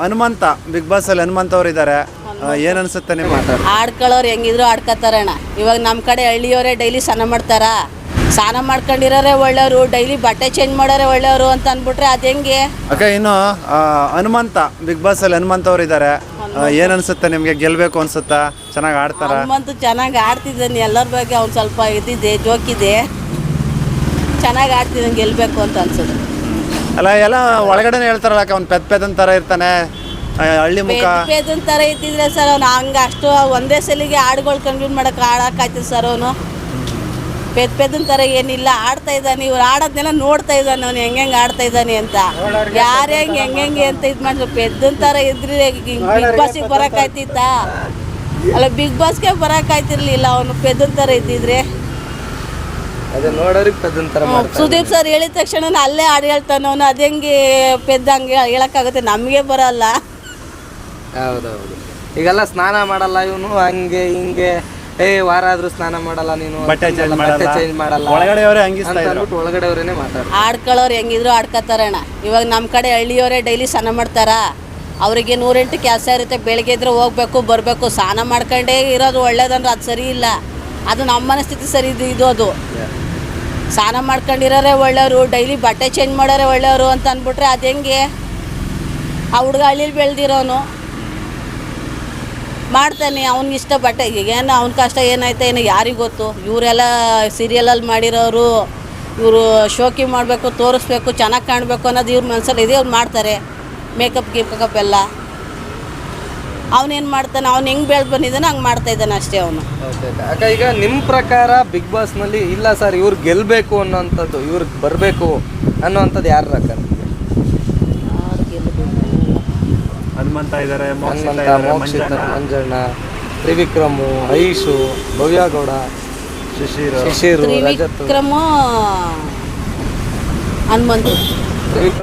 Hanumantha big boss ಅಲ್ಲಿ ಹನುಮಂತ ಅವ್ರು ಇದ್ದಾರೆ ಏನ್ ಅನ್ಸುತ್ತೆ ನಿಮ್ಮ ಆಡ್ಕೊಳ್ಳೋರು ಹೆಂಗಿದ್ರು ಆಡ್ಕೊತಾರಣ್ಣ ಇವಾಗ ನಮ್ಮ ಕಡೆ ಹಳ್ಳಿಯವರೇ ಡೈಲಿ ಸ್ನಾನ ಮಾಡ್ತಾರ? ಸ್ನಾನ ಮಾಡ್ಕೊಂಡಿರೋರೇ ಒಳ್ಳೆಯವರು ಡೈಲಿ ಬಟ್ಟೆ ಚೇಂಜ್ ಮಾಡೋರೇ ಒಳ್ಳೆಯವರು ಅಂತ ಅಂದ್ಬಿಟ್ರೆ ಅದು ಹೆಂಗೆ? ಅಕ್ಕ ಇನ್ನು ಆ, ಹನುಮಂತ ಬಿಗ್ ಬಾಸ್ ಅಲ್ಲಿ ಹನುಮಂತ ಅವ್ರು ಇದ್ದಾರೆ ಏನ್ ಅನ್ಸುತ್ತೆ ನಿಮ್ಗೆ? ಗೆಲ್ಬೇಕು ಅನ್ಸುತ್ತಾ? ಚೆನ್ನಾಗಿ ಆಡ್ತಾರ? ಹನುಮಂತು ಚೆನ್ನಾಗಿ ಆಡ್ತಿದ್ದಾನೆ ಎಲ್ಲರ ಬಗ್ಗೆ ಅವ್ನು ಸ್ವಲ್ಪ ಇದಿದೆ. ಜೋಕಿದೆ ಚೆನ್ನಾಗಿ ಆಡ್ತಿದ್ದಾನೆ ಗೆಲ್ಲಬೇಕು ಅಂತ ಅನ್ಸುತ್ತೆ. ಅಲ್ಲ ಎಲ್ಲ ಒಳಗಡೆನೆ ಹೇಳ್ತಾರಲ್ಲ ಅವ್ನು ಪೆದ್ ಪೆದನ್ ತರ ಇರ್ತಾನೆ. ಆ, ಹಳ್ಳಿ ಮುಖ. ಪೇದನ್ ತರ ಇದ್ದಿದ್ರೆ ಸರ್ ಅವ್ನು ಹಂಗ ಅಷ್ಟು ಒಂದೇ ಸಲಿಗೆ ಹಾಡುಗಳು ಕಂಪ್ಲೀಟ್ ಮಾಡೋಕೆ ಆಡೋಕ್ಕಾಯ್ತದೆ ಸರ್ ಅವನು. ಪೆದ್ ಪೆದನ್ ತರ ಏನಿಲ್ಲ ಆಡ್ತಾ ಇದ್ದಾನೆ ಇವ್ರು ಆಡೋದ್ನೆಲ್ಲ ನೋಡ್ತಾ ಇದ್ದಾನೆ ಅವ್ನು ಹೆಂಗೆ ಹೆಂಗೆ ಆಡ್ತಾ ಇದ್ದಾನೆ ಅಂತ. ಯಾರು ಹೆಂಗ್ ಹೆಂಗೆ ಹೆಂಗೆ ಅಂತ ಇದು ಮಾಡಿದ್ರು ಪೆದ್ದನ್ ಥರ ಇದ್ರೆ ಬಿಗ್ ಬಾಸಿಗೆ ಬರೋಕ್ಕಾಯ್ತಿತ್ತಾ ಅಲ್ಲ ಬಿಗ್ ಬಾಸ್ಗೆ ಬರೋಕ್ಕಾಯ್ತಿರ್ಲಿಲ್ಲ ಅವನು ಪೆದ್ದನ್ ತರ ಇದ್ದಿದ್ರೆ. ಅದೇ ನೋಡೋರಿಗೆ ಪೆದ್ದನ್ ಥರ ಮಾಡ್ತಾರೆ. ಸುದೀಪ್ ಸರ್ ಹೇಳಿದ ತಕ್ಷಣ ಅಲ್ಲೇ ಹಾಡು ಹೇಳ್ತಾನೆ ಅವನು ಅದು ಹೆಂಗೆ ಪೆದ್ದ ಹಂಗೆ ಹೇಳೋಕ್ಕಾಗುತ್ತೆ ನಮಗೆ ಬರಲ್ಲ. ಹೌದೌದು. ಈಗೆಲ್ಲ ಸ್ನಾನ ಮಾಡಲ್ಲ ಇವನು ಹಂಗೆ ಹಿಂಗೆ ಏ ವಾರ ಆದ್ರೂ ಸ್ನಾನ ಮಾಡಲ್ಲ ನೀನು ಬಟ್ಟೆ change ಬಟ್ಟೆ ಮಾಡಲ್ಲ. ಚೇಂಜ್ ಮಾಡಲ್ಲ ಒಳಗಡೆಯವರೇ ಹಂಗಿಸ್ತಾ ಅಂತ ಇದ್ರು. ಅಂದ್ಬಿಟ್ಟು ಒಳಗಡೆ ಅವರೇನೆ ಮಾತಾಡ್ತಾರೆ. ಆಡ್ಕೊಳ್ಳೋರು ಹೆಂಗಿದ್ರು ಆಡ್ಕೊತಾರಣ್ಣ ಇವಾಗ ನಮ್ಮ ಕಡೆ ಹಳ್ಳಿಯವರೇ ಡೈಲಿ ಸ್ನಾನ ಮಾಡ್ತಾರ? ಅವರಿಗೆ ನೂರೆಂಟು ಕೆಲಸ ಇರುತ್ತೆ ಬೆಳಿಗ್ಗೆ ಇದ್ರೆ ಹೋಗ್ಬೇಕು ಬರಬೇಕು ಸ್ನಾನ ಮಾಡ್ಕೊಂಡೇ ಇರೋದು ಒಳ್ಳೇದಂದ್ರೆ ಅದು ಸರಿ ಇಲ್ಲ. ಅದು ನಮ್ಮ ಮನಸ್ಥಿತಿ ಸರಿ ಇದು ಇದು, ಅದು. ಸ್ನಾನ ಮಾಡ್ಕೊಂಡಿರೋರೆ ಒಳ್ಳೆಯವರು ಡೈಲಿ ಬಟ್ಟೆ ಚೇಂಜ್ ಮಾಡೋರೆ ಒಳ್ಳೆಯವರು ಅಂತ ಅಂದ್ಬಿಟ್ರೆ ಅದು ಹೆಂಗೆ? ಆ ಹುಡುಗ ಹಳ್ಳಿಲಿ ಬೆಳೆದಿರೋನು. ಮಾಡ್ತಾನೆ ಅವ್ನಿಗೆ ಇಷ್ಟ ಬಟ್ಟೆ. ಏನು ಅವ್ನ ಕಷ್ಟ ಏನಾಯ್ತು ಏನೋ ಯಾರಿಗೆ ಗೊತ್ತು? ಇವರೆಲ್ಲ ಸೀರಿಯಲಲ್ಲಿ ಮಾಡಿರೋರು, ಇವರು ಶೋಕಿ ಮಾಡಬೇಕು, ತೋರಿಸ್ಬೇಕು, ಚೆನ್ನಾಗಿ ಕಾಣಬೇಕು ಅನ್ನೋದು ಇವ್ರ ಮನಸ್ಸಲ್ಲಿ ಇದೆ ಅವ್ರು ಮಾಡ್ತಾರೆ. ಮೇಕಪ್ ಗೀಕಪ್ ಎಲ್ಲ. ಅವನೇನು ಮಾಡ್ತಾನೆ ಅವ್ನು ಹೆಂಗೆ ಬೆಳೆದು ಬಂದಿದ್ದಾನೆ ಹಂಗೆ ಮಾಡ್ತಾ ಇದ್ದಾನೆ ಅಷ್ಟೇ ಅವನು. ಓಕೆ ಅಕ್ಕ ಈಗ ನಿಮ್ಮ ಪ್ರಕಾರ ಬಿಗ್ ಬಾಸ್ನಲ್ಲಿ ಇಲ್ಲ ಸರ್ ಇವ್ರು ಗೆಲ್ಬೇಕು ಅನ್ನೋಂಥದ್ದು ಇವ್ರಿಗೆ ಬರಬೇಕು ಅನ್ನೋಂಥದ್ದು ಯಾರು ಅಕ್ಕ ಹನುಮಂತ ಇದ್ದಾರೆ ಹನುಮಂತ ಮೋಕ್ಷಿತ ಮಂಜಣ್ಣ ತ್ರಿವಿಕ್ರಮು ಐಶು ಭವ್ಯಗೌಡ ಶಿಶಿರ್. ಶಿಶಿರು ರಜತ್. ತ್ರಿವಿಕ್ರಮ ಹನುಮಂತು. ತ್ರಿವಿಕ್ರಮ್